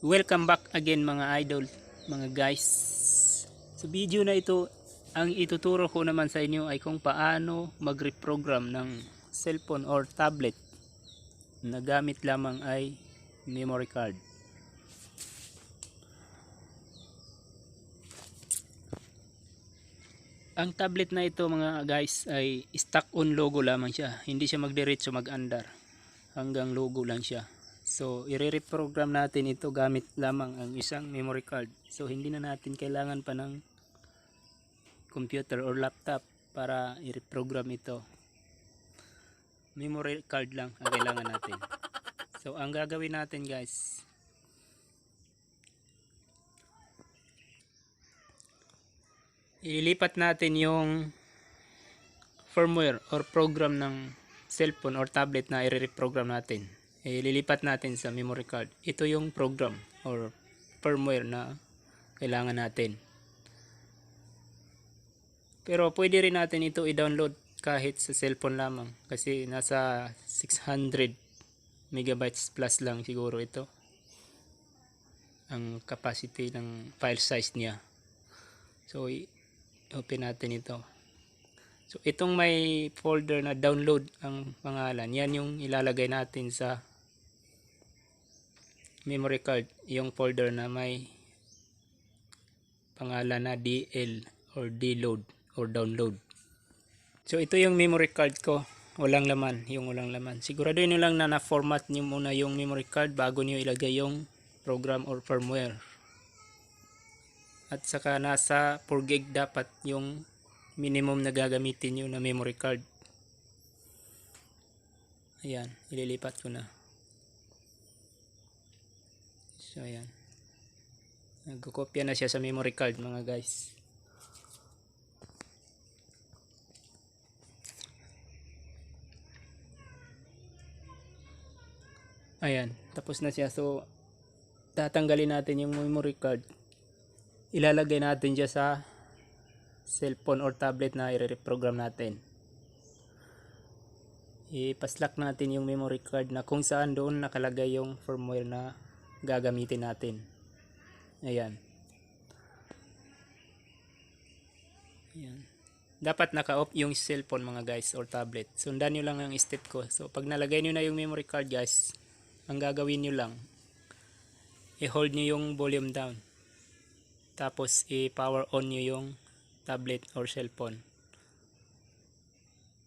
Welcome back again mga idol, mga guys. Sa video na ito, ang ituturo ko naman sa inyo ay kung paano mag-reprogram ng cellphone or tablet na gamit lamang ay memory card. Ang tablet na ito mga guys ay stock on logo lamang siya. Hindi siya magdiretso mag-andar. Hanggang logo lang siya. So, i-reprogram natin ito gamit lamang ang isang memory card. So, hindi na natin kailangan pa ng computer or laptop para i-reprogram ito. Memory card lang ang kailangan natin. So, ang gagawin natin guys, ililipat natin yung firmware or program ng cellphone or tablet na i-reprogram natin. Ililipat natin sa memory card. Ito yung program or firmware na kailangan natin. Pero pwede rin natin ito i-download kahit sa cellphone lamang kasi nasa 600 megabytes plus lang siguro ito ang capacity ng file size niya. So, open natin ito. So, itong may folder na download ang pangalan, yan yung ilalagay natin sa memory card. Yung folder na may pangalan na DL or download or download. So, ito yung memory card ko. Walang laman, yung walang laman. Siguraduhin nyo lang na na-format nyo muna yung memory card bago nyo ilagay yung program or firmware. At saka nasa 4 gig dapat yung minimum na gagamitin nyo na memory card. Ayan, ililipat ko na. So, ayan. Nagkukopya na siya sa memory card mga guys. Ayan, tapos na siya. So, tatanggalin natin yung memory card ilalagay natin dyan sa cellphone or tablet na i-reprogram natin ipaslak natin yung memory card na kung saan doon nakalagay yung firmware na gagamitin natin. Ayan. Ayan. Dapat naka-off yung cellphone mga guys or tablet. Sundan nyo lang ang step ko. So pag nalagay nyo na yung memory card guys ang gagawin nyo lang i-hold nyo yung volume down. Tapos i-power on nyo yung tablet or cellphone.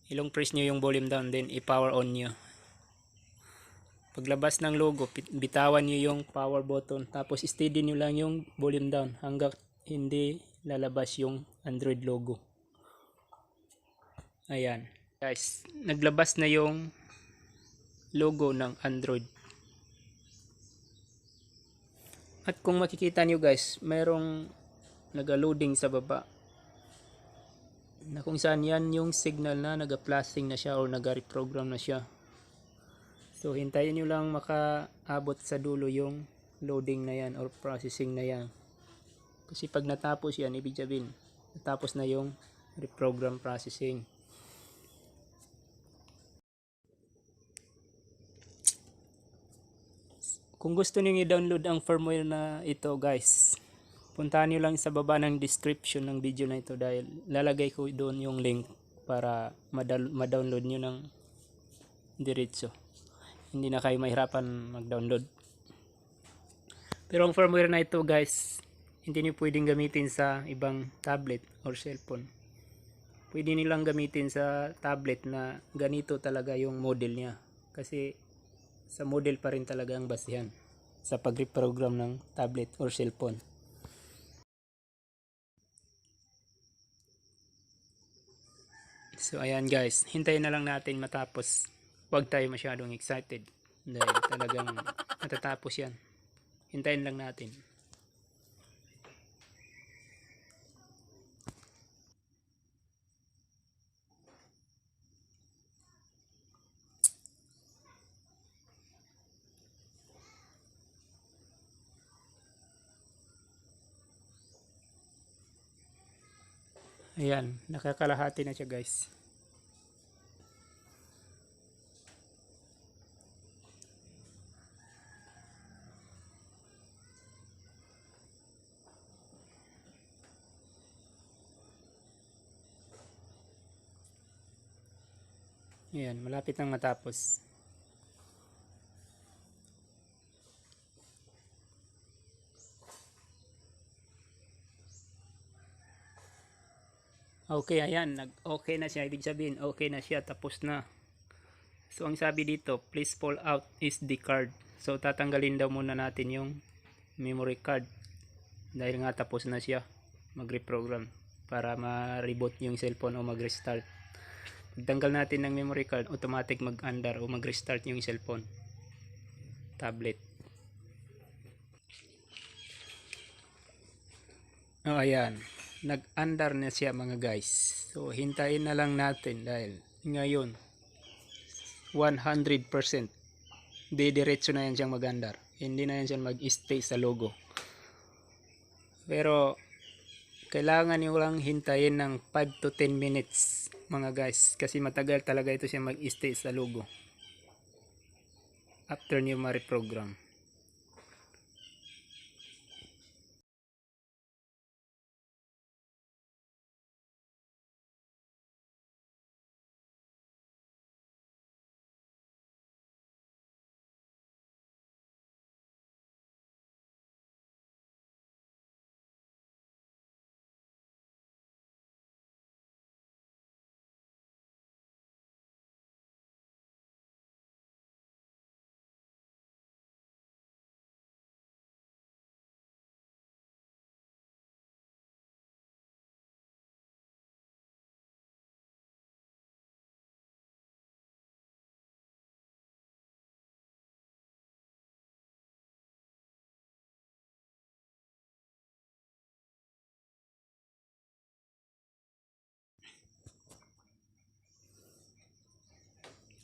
Ilong press nyo yung volume down then i-power on nyo paglabas ng logo bitawan nyo yung power button tapos steady nyo lang yung volume down hanggang hindi lalabas yung android logo ayan guys naglabas na yung logo ng android At kung makikita nyo guys, mayroong nag-loading sa baba. Na kung saan yan yung signal na nag-flashing na siya or nag-reprogram na siya. So hintayin nyo lang makaabot sa dulo yung loading na yan or processing na yan. Kasi pag natapos yan, ibig sabihin, natapos na yung reprogram processing. Kung gusto niyo i-download ang firmware na ito guys, puntahan niyo lang sa baba ng description ng video na ito dahil lalagay ko doon yung link para ma-download niyo ng diretso. Hindi na kayo mahirapan mag-download. Pero ang firmware na ito guys, hindi niyo pwedeng gamitin sa ibang tablet or cellphone. Pwede nilang gamitin sa tablet na ganito talaga yung model niya. Kasi sa model pa rin talaga ang basihan sa pag-reprogram ng tablet or cellphone. So ayan guys, hintayin na lang natin matapos. Huwag tayo masyadong excited dahil talagang matatapos yan. Hintayin lang natin. Ayan, nakakalahati na siya guys. Ayan, malapit nang matapos. Okay, ayan. Nag-okay na siya. Ibig sabihin, okay na siya. Tapos na. So, ang sabi dito, please pull out is the card. So, tatanggalin daw muna natin yung memory card. Dahil nga tapos na siya mag-reprogram para ma-reboot yung cellphone o mag-restart. Pagtanggal natin ng memory card, automatic mag-under o mag-restart yung cellphone. Tablet. Oh, ayan. Nag-under na siya mga guys. So, hintayin na lang natin dahil ngayon 100% didiretso na yan siyang mag-under. Hindi na yan siya mag-stay sa logo. Pero, kailangan nyo lang hintayin ng 5 to 10 minutes mga guys. Kasi matagal talaga ito siya mag-stay sa logo. After nyo ma-reprogram.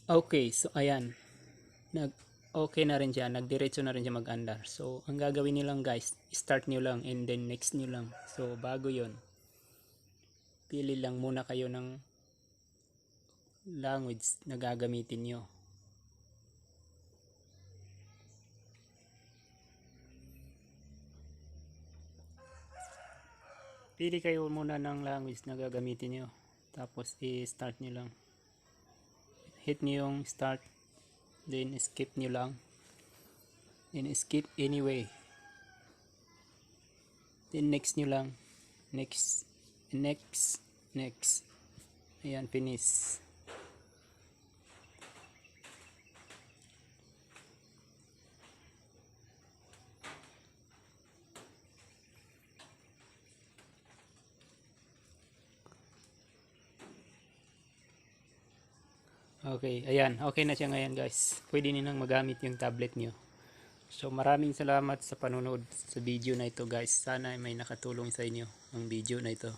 Okay, so ayan. Nag okay na rin siya, nagdiretso na rin siya mag-andar. So, ang gagawin niyo lang guys, start niyo lang and then next niyo lang. So, bago 'yon. Pili lang muna kayo ng language na gagamitin niyo. Pili kayo muna ng language na gagamitin niyo. Tapos i-start niyo lang hit nyo yung start then skip nyo lang. Then skip anyway. Then next nyo lang. Next next next. Ayan finish Okay, ayan. Okay na siya ngayon guys. Pwede niyo nang magamit yung tablet niyo. So maraming salamat sa panonood sa video na ito guys. Sana may nakatulong sa inyo ang video na ito.